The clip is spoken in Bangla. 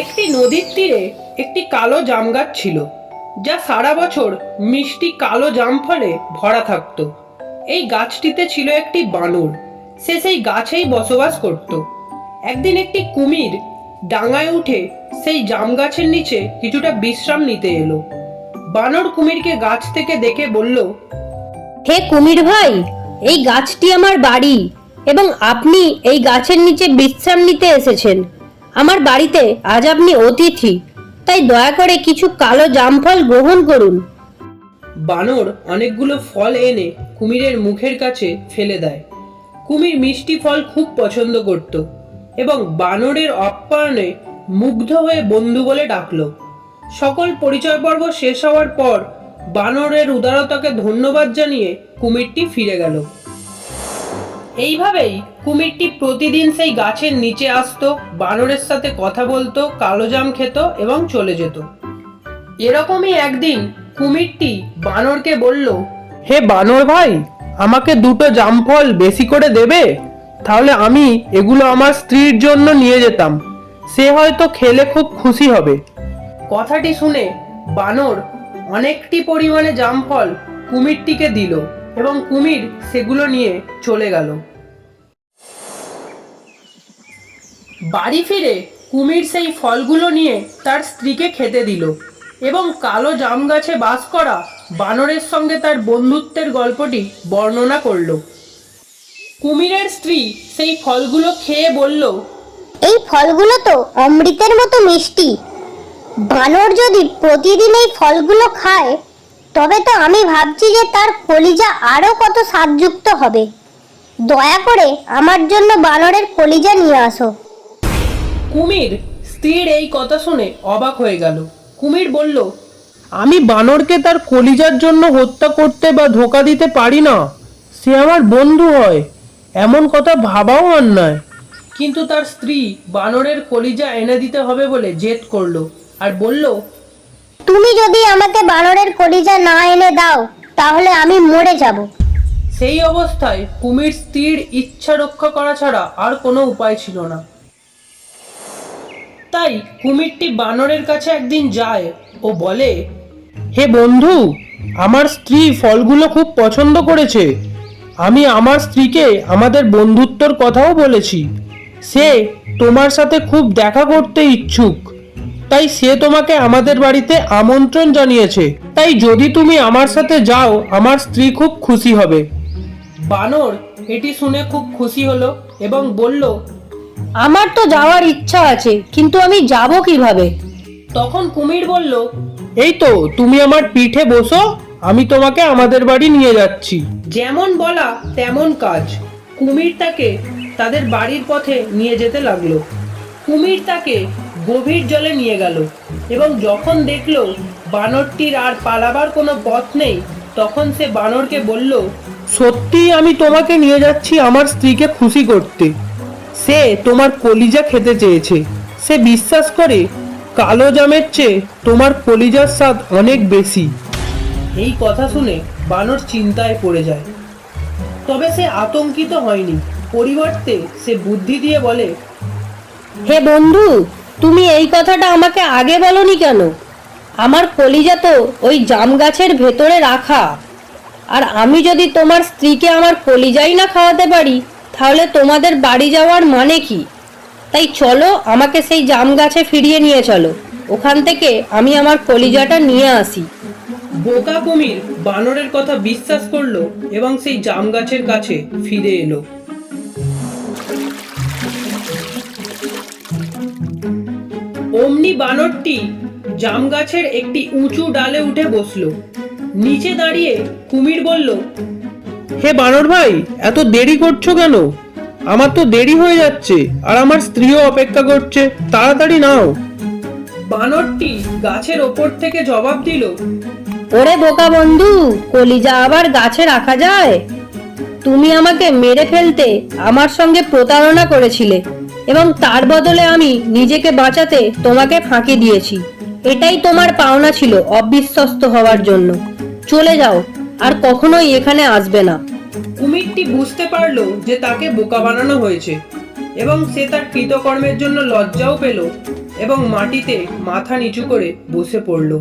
একটি নদীর তীরে একটি কালো জাম গাছ ছিল, যা সারা বছর মিষ্টি কালো জাম ফলে ভরা থাকতো। এই গাছটিতে ছিল একটি বানর। সে সেই গাছেই বসবাস করত। একদিন একটি কুমির ডাঙায় উঠে সেই জাম গাছের নিচে কিছুটা বিশ্রাম নিতে এলো। বানর কুমিরকে গাছ থেকে দেখে বলল, হে কুমির ভাই, এই গাছটি আমার বাড়ি এবং আপনি এই গাছের নিচে বিশ্রাম নিতে এসেছেন। আমার বাড়িতে আজ আপনি অতিথি, তাই দয়া করে কিছু কালো জামফল গ্রহণ করুন। বানর অনেকগুলো ফল এনে কুমিরের মুখের কাছে ফেলে দেয়। কুমির মিষ্টি ফল খুব পছন্দ করত এবং বানরের আপ্যায়নে মুগ্ধ হয়ে বন্ধু বলে ডাকল। সকল পরিচয় পর্ব শেষ হওয়ার পর বানরের উদারতাকে ধন্যবাদ জানিয়ে কুমিরটি ফিরে গেল। এইভাবেই কুমিরটি প্রতিদিন সেই গাছের নিচে আসতো, বানরের সাথে কথা বলতো কালোজাম খেত এবং চলে যেত। এরকমই একদিন কুমিরটি বানরকে বলল, হে বানর ভাই, আমাকে দুটো জামফল বেশি করে দেবে? তাহলে আমি এগুলো আমার স্ত্রীর জন্য নিয়ে যেতাম। সে হয়তো খেলে খুব খুশি হবে। কথাটি শুনে বানর অনেকটি পরিমাণে জামফল কুমিরটিকে দিল। এবং কুমির সেগুলো নিয়ে চলে গেল। বাড়ি ফিরে কুমির সেই ফলগুলো নিয়ে তার স্ত্রীকে খেতে দিল এবং কালো জাম গাছে বাস করা বানরের সঙ্গে তার বন্ধুত্বের গল্পটি বর্ণনা করল। কুমিরের স্ত্রী সেই ফলগুলো খেয়ে বলল, এই ফলগুলো তো অমৃতের মতো মিষ্টি। বানর যদি প্রতিদিন এই ফলগুলো খায় তবে তো আমি ভাবছি যে তার কলিজা আরও কত স্বাদযুক্ত হবে। দয়া করে আমার জন্য বানরের কলিজা নিয়ে আসো। কুমির স্ত্রীর এই কথা শুনে অবাক হয়ে গেল। কুমির বলল, আমি বানরকে তার কলিজার জন্য হত্যা করতে বা ধোকা দিতে পারি না। সে আমার বন্ধু হয়। এমন কথা ভাবাও অন্যায়। কিন্তু তার স্ত্রী বানরের কলিজা এনে দিতে হবে বলে জেদ করল আর বলল তুমি যদি আমাকে বানরের কলিজা না এনে দাও, তাহলে আমি মরে যাব। সেই অবস্থায় কুমির স্ত্রীর ইচ্ছা রক্ষা করা ছাড়া আর কোনো উপায় ছিল না। তাই কুমিরটি বানরের কাছে একদিন যায় ও বলে, হে বন্ধু, আমার স্ত্রী ফলগুলো খুব পছন্দ করেছে। আমি আমার স্ত্রীকে আমাদের বন্ধুত্বর কথাও বলেছি। সে তোমার সাথে খুব দেখা করতে ইচ্ছুক। তাই সে তোমাকে আমাদের বাড়িতে আমন্ত্রণ জানিয়েছে। তাই যদি তুমি আমার সাথে যাও আমার স্ত্রী খুব খুশি হবে। বানর এটি শুনে খুব খুশি হলো এবং বলল আমার তো যাওয়ার ইচ্ছা আছে কিন্তু আমি যাব কীভাবে? তখন কুমির বলল এই তো তুমি আমার পিঠে বসো আমি তোমাকে আমাদের বাড়ি নিয়ে যাচ্ছি। যেমন বলা তেমন কাজ। কুমির তাকে তাদের বাড়ির পথে নিয়ে যেতে লাগল। কুমির তাকে গভীর জলে নিয়ে গেল এবং যখন দেখল বানরটির আর পালাবার কোনো পথ নেই, তখন সে বানরকে বলল, সত্যিই আমি তোমাকে নিয়ে যাচ্ছি আমার স্ত্রীকে খুশি করতে। সে তোমার কলিজা খেতে চেয়েছে। সে বিশ্বাস করে, কালো জামের চেয়ে তোমার কলিজার স্বাদ অনেক বেশি। এই কথা শুনে বানর চিন্তায় পড়ে যায়। তবে সে আতঙ্কিত হয়নি। পরিবর্তে সে বুদ্ধি দিয়ে বলে, হে বন্ধু তুমি এই কথাটা আমাকে আগে বলনি কেন? আমার কলিজা তো ওই জাম গাছের ভেতরে রাখা। আর আমি যদি তোমার স্ত্রীকে আমার কলিজাই না খাওয়াতে পারি, তাহলে তোমাদের বাড়ি যাওয়ার মানে কি? তাই চলো আমাকে সেই জাম গাছে ফিরিয়ে নিয়ে চলো। ওখান থেকে আমি আমার কলিজাটা নিয়ে আসি। বোকা কুমির বানরের কথা বিশ্বাস করল এবং সেই জাম গাছের কাছে ফিরে এলো। অমনি বানরটি জাম গাছের একটি উঁচু ডালে উঠে বসল। নিচে দাঁড়িয়ে কুমির বলল হে বানর ভাই এত দেরি করছ কেন? আমার তো দেরি হয়ে যাচ্ছে আর আমার স্ত্রীও অপেক্ষা করছে তাড়াতাড়ি নাও। বানরটি গাছের ওপর থেকে জবাব দিল ওরে বোকা বন্ধু কলিজা আবার গাছে রাখা যায়? তুমি আমাকে মেরে ফেলতে আমার সঙ্গে প্রতারণা করেছিলে। এবং তার বদলে আমি নিজেকে বাঁচাতে তোমাকে ফাঁকি দিয়েছি। এটাই তোমার পাওনা ছিল অবিশ্বস্ত হওয়ার জন্য। চলে যাও, আর কখনোই এখানে আসবে না। কুমিরটি বুঝতে পারল যে তাকে বোকা বানানো হয়েছে, এবং সে তার কৃতকর্মের জন্য লজ্জাও পেল এবং মাটিতে মাথা নিচু করে বসে পড়ল।